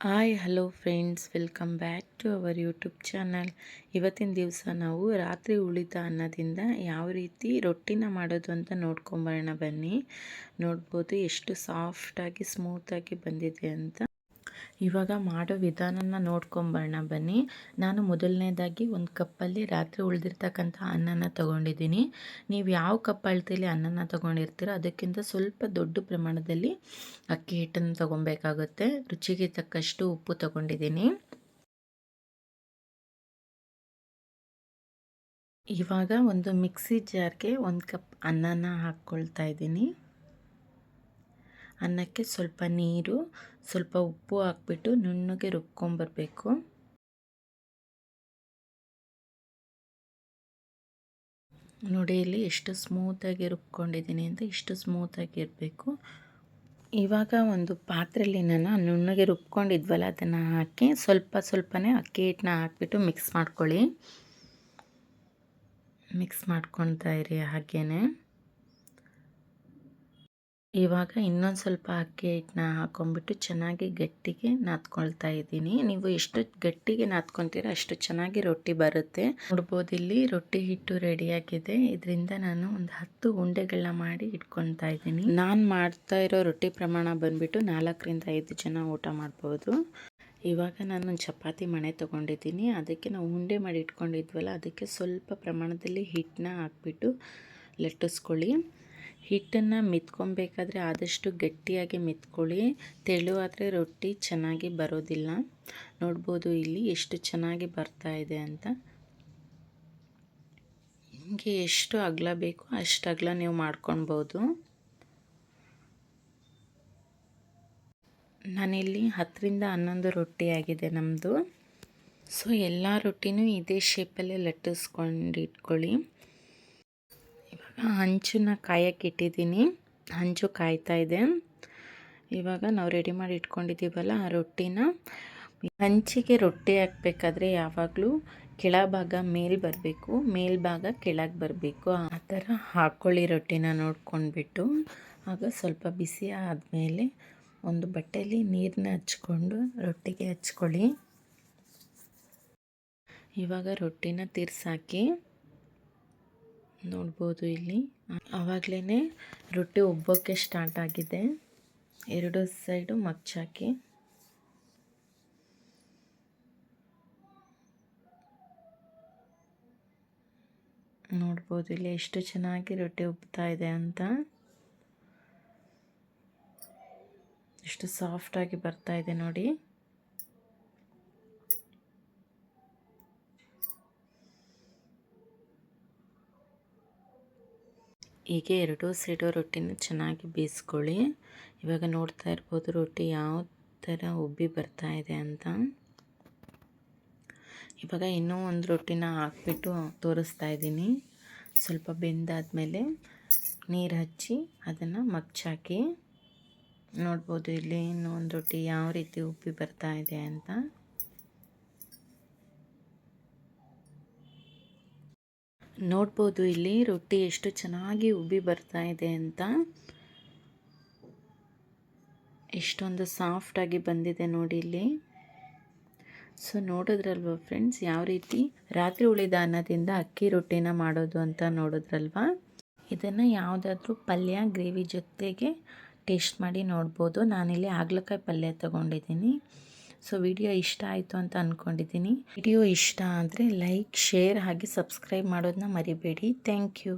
Hi hello friends welcome back to our YouTube channel ಇವತ್ತಿನ ದಿವಸ ನಾವು ರಾತ್ರಿ ಉಳಿದ ಅನ್ನದಿಂದ ಯಾವ ರೀತಿ ರೊಟ್ಟಿನ ಮಾಡೋದು ಅಂತ ನೋಡ್ಕೊಂಬರೋಣ ಬನ್ನಿ. ನೋಡ್ಬೋದು ಎಷ್ಟು ಸಾಫ್ಟಾಗಿ ಸ್ಮೂತಾಗಿ ಬಂದಿದೆ ಅಂತ. ಇವಾಗ ಮಾಡೋ ವಿಧಾನನ ನೋಡ್ಕೊಂಬರೋಣ ಬನ್ನಿ. ನಾನು ಮೊದಲನೇದಾಗಿ ಒಂದು ಕಪ್ಪಲ್ಲಿ ರಾತ್ರಿ ಉಳಿದಿರ್ತಕ್ಕಂಥ ಅನ್ನನ ತೊಗೊಂಡಿದ್ದೀನಿ. ನೀವು ಯಾವ ಕಪ್ ಅಳತೀಲಿ ಅನ್ನನ ತೊಗೊಂಡಿರ್ತೀರೋ ಅದಕ್ಕಿಂತ ಸ್ವಲ್ಪ ದೊಡ್ಡ ಪ್ರಮಾಣದಲ್ಲಿ ಅಕ್ಕಿ ಹಿಟ್ಟನ್ನು ತೊಗೊಬೇಕಾಗುತ್ತೆ. ರುಚಿಗೆ ತಕ್ಕಷ್ಟು ಉಪ್ಪು ತೊಗೊಂಡಿದ್ದೀನಿ. ಇವಾಗ ಒಂದು ಮಿಕ್ಸಿ ಜಾರ್ಗೆ ಒಂದು ಕಪ್ ಅನ್ನನ ಹಾಕ್ಕೊಳ್ತಾ ಇದ್ದೀನಿ. ಅನ್ನಕ್ಕೆ ಸ್ವಲ್ಪ ನೀರು, ಸ್ವಲ್ಪ ಉಪ್ಪು ಹಾಕ್ಬಿಟ್ಟು ನುಣ್ಣಗೆ ರುಬ್ಕೊಂಬರ್ಬೇಕು. ನೋಡಿ ಇಲ್ಲಿ ಎಷ್ಟು ಸ್ಮೂತಾಗಿ ರುಬ್ಕೊಂಡಿದ್ದೀನಿ ಅಂತ ಇಷ್ಟು ಸ್ಮೂತಾಗಿ ಇರಬೇಕು. ಇವಾಗ ಒಂದು ಪಾತ್ರೆಯಲ್ಲಿ ನಾನು ನುಣ್ಣಗೆ ರುಬ್ಕೊಂಡಿದ್ವಲ್ಲ ಅದನ್ನು ಹಾಕಿ ಸ್ವಲ್ಪ ಸ್ವಲ್ಪನೇ ಅಕ್ಕಿ ಹಿಟ್ಟನ್ನ ಹಾಕ್ಬಿಟ್ಟು ಮಿಕ್ಸ್ ಮಾಡ್ಕೊಳ್ಳಿ. ಮಿಕ್ಸ್ ಮಾಡ್ಕೊಳ್ತಾ ಇರಿ ಹಾಗೇ ಇವಾಗ ಇನ್ನೊಂದು ಸ್ವಲ್ಪ ಅಕ್ಕಿ ಹಿಟ್ಟನ್ನ ಹಾಕೊಂಡ್ಬಿಟ್ಟು ಚೆನ್ನಾಗಿ ಗಟ್ಟಿಗೆ ನಾದ್ಕೊಳ್ತಾ ಇದ್ದೀನಿ. ನೀವು ಎಷ್ಟು ಗಟ್ಟಿಗೆ ನಾದ್ಕೊತೀರೋ ಅಷ್ಟು ಚೆನ್ನಾಗಿ ರೊಟ್ಟಿ ಬರುತ್ತೆ. ನೋಡ್ಬೋದು ಇಲ್ಲಿ ರೊಟ್ಟಿ ಹಿಟ್ಟು ರೆಡಿಯಾಗಿದೆ ಇದರಿಂದ ನಾನು ಒಂದು ಹತ್ತು ಉಂಡೆಗಳನ್ನ ಮಾಡಿ ಇಟ್ಕೊಳ್ತಾ ಇದ್ದೀನಿ. ನಾನು ಮಾಡ್ತಾ ಇರೋ ರೊಟ್ಟಿ ಪ್ರಮಾಣ ಬಂದ್ಬಿಟ್ಟು ನಾಲ್ಕರಿಂದ ಐದು ಜನ ಊಟ ಮಾಡ್ಬೋದು. ಇವಾಗ ನಾನು ಚಪಾತಿ ಮಣೆ ತೊಗೊಂಡಿದ್ದೀನಿ. ಅದಕ್ಕೆ ನಾವು ಉಂಡೆ ಮಾಡಿ ಇಟ್ಕೊಂಡಿದ್ವಲ್ಲ, ಅದಕ್ಕೆ ಸ್ವಲ್ಪ ಪ್ರಮಾಣದಲ್ಲಿ ಹಿಟ್ಟನ್ನ ಹಾಕ್ಬಿಟ್ಟು ಲಟ್ಟಿಸ್ಕೊಳ್ಳಿ. ಹಿಟ್ಟನ್ನು ಮಿತ್ಕೊಬೇಕಾದ್ರೆ ಆದಷ್ಟು ಗಟ್ಟಿಯಾಗಿ ಮಿತ್ಕೊಳ್ಳಿ. ತೆಳುವಾದರೆ ರೊಟ್ಟಿ ಚೆನ್ನಾಗಿ ಬರೋದಿಲ್ಲ. ನೋಡ್ಬೋದು ಇಲ್ಲಿ ಎಷ್ಟು ಚೆನ್ನಾಗಿ ಬರ್ತಾ ಇದೆ ಅಂತ. ನಿಮಗೆ ಎಷ್ಟು ಅಗಲ ಬೇಕು ಅಷ್ಟು ಅಗಲ ನೀವು ಮಾಡ್ಕೊಳ್ಬೋದು. ನಾನಿಲ್ಲಿ ಹತ್ತರಿಂದ ಹನ್ನೊಂದು ರೊಟ್ಟಿ ಆಗಿದೆ ನಮ್ಮದು ಸೊ, ಎಲ್ಲ ರೊಟ್ಟಿನೂ ಇದೇ ಶೇಪಲ್ಲೇ ಲಟ್ಟಿಸ್ಕೊಂಡು ಇಟ್ಕೊಳ್ಳಿ ಹಂಚನ್ನ ಕಾಯಕ್ಕೆ ಇಟ್ಟಿದ್ದೀನಿ. ಹಂಚು ಕಾಯ್ತಾ ಇದೆ. ಇವಾಗ ನಾವು ರೆಡಿ ಮಾಡಿ ಇಟ್ಕೊಂಡಿದ್ದೀವಲ್ಲ ಆ ರೊಟ್ಟಿನ. ಹಂಚಿಗೆ ರೊಟ್ಟಿ ಹಾಕ್ಬೇಕಾದ್ರೆ ಯಾವಾಗಲೂ ಕೆಳಭಾಗ ಮೇಲ್ ಬರಬೇಕು, ಮೇಲ್ಭಾಗ ಕೆಳಗೆ ಬರಬೇಕು. ಆ ಥರ ಹಾಕ್ಕೊಳ್ಳಿ ರೊಟ್ಟಿನ ನೋಡ್ಕೊಂಡ್ಬಿಟ್ಟು. ಆಗ ಸ್ವಲ್ಪ ಬಿಸಿ ಆದಮೇಲೆ ಒಂದು ಬಟ್ಟೆಯಲ್ಲಿ ನೀರನ್ನ ಹಚ್ಕೊಂಡು ರೊಟ್ಟಿಗೆ ಹಚ್ಕೊಳ್ಳಿ. ಇವಾಗ ರೊಟ್ಟಿನ ತೀರ್ಸಾಕಿ ನೋಡ್ಬೋದು ಇಲ್ಲಿ. ಆವಾಗಲೇ ರೊಟ್ಟಿ ಒಬ್ಬಕ್ಕೆ ಸ್ಟಾರ್ಟ್ ಆಗಿದೆ. ಎರಡು ಸೈಡು ಮಚ್ಚಾಕಿ ನೋಡ್ಬೋದು ಇಲ್ಲಿ ಎಷ್ಟು ಚೆನ್ನಾಗಿ ರೊಟ್ಟಿ ಉಬ್ತಾ ಇದೆ ಅಂತ. ಎಷ್ಟು ಸಾಫ್ಟಾಗಿ ಬರ್ತಾ ಇದೆ ನೋಡಿ. ಹೀಗೆ ಎರಡೂ ಸೈಡು ರೊಟ್ಟಿನ ಚೆನ್ನಾಗಿ ಬೇಯಿಸ್ಕೊಳ್ಳಿ. ಇವಾಗ ನೋಡ್ತಾ ಇರ್ಬೋದು ರೊಟ್ಟಿ ಯಾವ ಥರ ಉಬ್ಬಿ ಬರ್ತಾ ಇದೆ ಅಂತ. ಇವಾಗ ಇನ್ನೂ ಒಂದು ರೊಟ್ಟಿನ ಹಾಕ್ಬಿಟ್ಟು ತೋರಿಸ್ತಾ ಇದ್ದೀನಿ. ಸ್ವಲ್ಪ ಬೆಂದಾದಮೇಲೆ ನೀರು ಹಚ್ಚಿ ಅದನ್ನು ಮಗ್ಚಾಕಿ. ನೋಡ್ಬೋದು ಇಲ್ಲಿ ಇನ್ನೂ ಒಂದು ರೊಟ್ಟಿ ಯಾವ ರೀತಿ ಉಬ್ಬಿ ಬರ್ತಾ ಇದೆ ಅಂತ. ನೋಡ್ಬೋದು ಇಲ್ಲಿ ರೊಟ್ಟಿ ಎಷ್ಟು ಚೆನ್ನಾಗಿ ಉಬ್ಬಿ ಬರ್ತಾ ಇದೆ ಅಂತ. ಎಷ್ಟೊಂದು ಸಾಫ್ಟಾಗಿ ಬಂದಿದೆ ನೋಡಿ ಇಲ್ಲಿ. ಸೊ ನೋಡಿದ್ರಲ್ವ ಫ್ರೆಂಡ್ಸ್ ಯಾವ ರೀತಿ ರಾತ್ರಿ ಉಳಿದ ಅನ್ನದಿಂದ ಅಕ್ಕಿ ರೊಟ್ಟಿನ ಮಾಡೋದು ಅಂತ ನೋಡಿದ್ರಲ್ವ? ಇದನ್ನು ಯಾವುದಾದ್ರೂ ಪಲ್ಯ, ಗ್ರೇವಿ ಜೊತೆಗೆ ಟೇಸ್ಟ್ ಮಾಡಿ ನೋಡ್ಬೋದು. ನಾನಿಲ್ಲಿ ಹಾಗಲಕಾಯಿ ಪಲ್ಯ ತೊಗೊಂಡಿದ್ದೀನಿ. ಸೊ ವಿಡಿಯೋ ಇಷ್ಟ ಆಯಿತು ಅಂತ ಅಂದ್ಕೊಂಡಿದ್ದೀನಿ ವಿಡಿಯೋ ಇಷ್ಟ ಆದರೆ ಲೈಕ್, ಶೇರ್ ಹಾಗೆ ಸಬ್ಸ್ಕ್ರೈಬ್ ಮಾಡೋದನ್ನ ಮರಿಬೇಡಿ. Thank you.